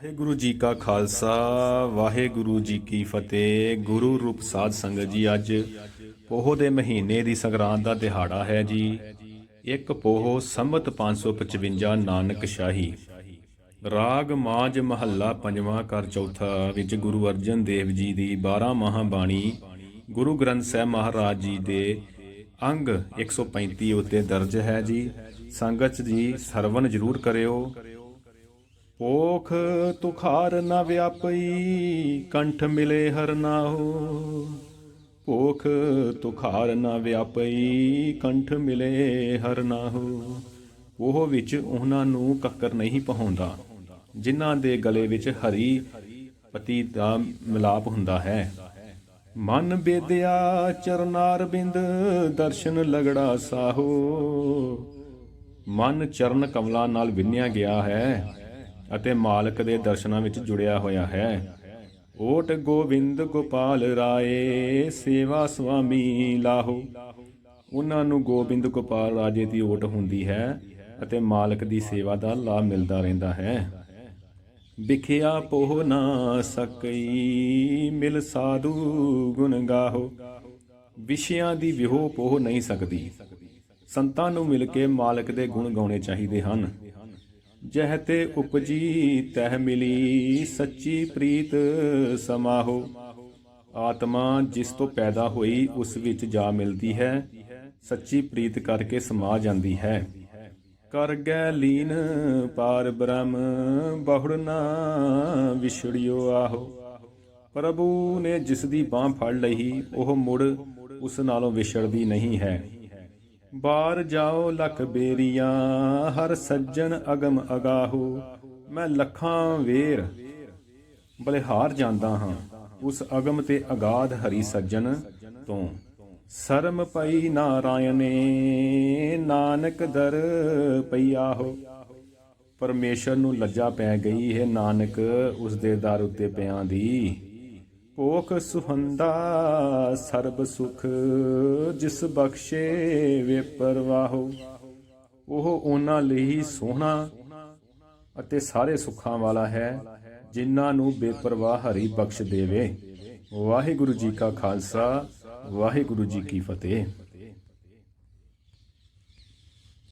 ਵਾਹਿਗੁਰੂ ਜੀ ਕਾ ਖਾਲਸਾ, ਵਾਹਿਗੁਰੂ ਜੀ ਕੀ ਫਤਿਹ। ਗੁਰੂ ਰੂਪ ਸਾਧ ਸੰਗਤ ਜੀ, ਅੱਜ ਪੋਹ ਦੇ ਮਹੀਨੇ ਦੀ ਸੰਗਰਾਂਦ ਦਾ ਦਿਹਾੜਾ ਹੈ ਜੀ। ਇੱਕ ਪੋਹ ਸੰਮਤ 555 ਨਾਨਕ ਸ਼ਾਹੀ। ਰਾਗ ਮਾਝ ਮਹੱਲਾ ਪੰਜਵਾਂ ਕਰ ਚੌਥਾ ਵਿੱਚ ਗੁਰੂ ਅਰਜਨ ਦੇਵ ਜੀ ਦੀ 12 ਮਹਾਬਾਣੀ ਗੁਰੂ ਗ੍ਰੰਥ ਸਾਹਿਬ ਮਹਾਰਾਜ ਜੀ ਦੇ ਅੰਗ 135 ਉੱਤੇ ਦਰਜ ਹੈ ਜੀ। ਸੰਗਤ ਜੀ ਸਰਵਨ ਜ਼ਰੂਰ ਕਰਿਓ। ਪੋਖ ਤੁਖਾਰ ਨਾ ਵਿਆਪਈ, ਕੰਠ ਮਿਲੇ ਹਰ ਨਾਹੋ। ਪੋਖ ਤੁਖਾਰ ਨਾ ਵਿਆਪਈ, ਕੰਠ ਮਿਲੇ ਹਰ ਨਾਹੋ। ਉਹ ਵਿੱਚ ਉਹਨਾਂ ਨੂੰ ਕੱਕਰ ਨਹੀਂ ਪਹੁੰਦਾ, ਜਿਨ੍ਹਾਂ ਦੇ ਗਲੇ ਵਿੱਚ ਹਰੀ ਪਤੀ ਦਾ ਮਿਲਾਪ ਹੁੰਦਾ ਹੈ। ਮਨ ਬੇਦਿਆ ਚਰਨਾਰ ਬਿੰਦ, ਦਰਸ਼ਨ ਲਗੜਾ ਸਾਹੋ। ਮਨ ਚਰਨ ਕਮਲਾਂ ਨਾਲ ਵਿੰਨਿਆ ਗਿਆ ਹੈ। ਅਤੇ ਮਾਲਕ ਦੇ ਦਰਸ਼ਨਾਂ ਵਿੱਚ ਜੁੜਿਆ ਹੋਇਆ ਹੈ। ਓਟ ਗੋਵਿੰਦ ਗੋਪਾਲ ਰਾਏ, ਸੇਵਾ ਸੁਆਮੀ ਲਾਹੋ। ਉਹਨਾਂ ਨੂੰ ਗੋਬਿੰਦ ਗੋਪਾਲ ਰਾਜੇ ਦੀ ਓਟ ਹੁੰਦੀ ਹੈ ਅਤੇ ਮਾਲਕ ਦੀ ਸੇਵਾ ਦਾ ਲਾਭ ਮਿਲਦਾ ਰਹਿੰਦਾ ਹੈ। ਵਿਖਿਆ ਪੋਹ ਨਾ ਸਕਈ, ਮਿਲ ਸਾਧੂ ਗੁਣ ਗਾਹੋ। ਵਿਸ਼ਿਆਂ ਦੀ ਵਿਹੋ ਪੋਹ ਨਹੀਂ ਸਕਦੀ। ਸੰਤਾਂ ਨੂੰ ਮਿਲ ਕੇ ਮਾਲਕ ਦੇ ਗੁਣ ਗਾਉਣੇ ਚਾਹੀਦੇ ਹਨ। ਜਹ ਤੇ ਉਪਜੀ ਤਹ ਮਿਲੀ, ਸੱਚੀ ਪ੍ਰੀਤ ਸਮਾਹੋ। ਆਤਮਾ ਜਿਸ ਤੋਂ ਪੈਦਾ ਹੋਈ, ਉਸ ਵਿੱਚ ਜਾ ਮਿਲਦੀ ਹੈ। ਸੱਚੀ ਪ੍ਰੀਤ ਕਰਕੇ ਸਮਾ ਜਾਂਦੀ ਹੈ। ਕਰ ਗੈ ਲੀਨ ਪਾਰ ਬ੍ਰਹਮ, ਬਹੁੜ ਨਾ ਵਿਛੜਿਓ ਆਹੋ। ਪ੍ਰਭੂ ਨੇ ਜਿਸ ਦੀ ਬਾਹ ਫੜ ਲਈ, ਉਹ ਮੁੜ ਉਸ ਨਾਲੋਂ ਵਿਛੜਦੀ ਨਹੀਂ ਹੈ। ਬਾਰ ਜਾਓ ਲਖ ਬੇਰੀਆਂ, ਹਰ ਸੱਜਣ ਅਗਮ ਅਗਾਹੋ। ਮੈਂ ਲੱਖਾਂ ਵੇਰ ਬਲਿਹਾਰ ਜਾਂਦਾ ਹਾਂ, ਉਸ ਅਗਮ ਤੇ ਅਗਾਧ ਹਰੀ ਸੱਜਣ ਤੋਂ। ਸਰਮ ਪਈ ਨਾਰਾਇਣੇ, ਨਾਨਕ ਦਰ ਪਈਆ ਹੋ। ਪਰਮੇਸ਼ਰ ਨੂੰ ਲੱਜਾ ਪੈ ਗਈ ਹੈ ਨਾਨਕ ਉਸ ਦੇ ਦਰ ਉੱਤੇ ਪਿਆਂ ਦੀ। ਭੋਖ ਸੁਹੰਦਾ ਸਰਬ ਸੁਖ, ਜਿਸ ਬਖਸ਼ੇ ਵੇ ਪਰਵਾਹੋ। ਉਹ ਉਹਨਾਂ ਲਈ ਸੋਹਣਾ ਅਤੇ ਸਾਰੇ ਸੁੱਖਾਂ ਵਾਲਾ ਹੈ, ਜਿਨ੍ਹਾਂ ਨੂੰ ਬੇਪਰਵਾਹ ਹਰੀ ਬਖਸ਼ ਦੇਵੇ। ਵਾਹਿਗੁਰੂ ਜੀ ਕਾ ਖਾਲਸਾ, ਵਾਹਿਗੁਰੂ ਜੀ ਕੀ ਫਤਿਹ।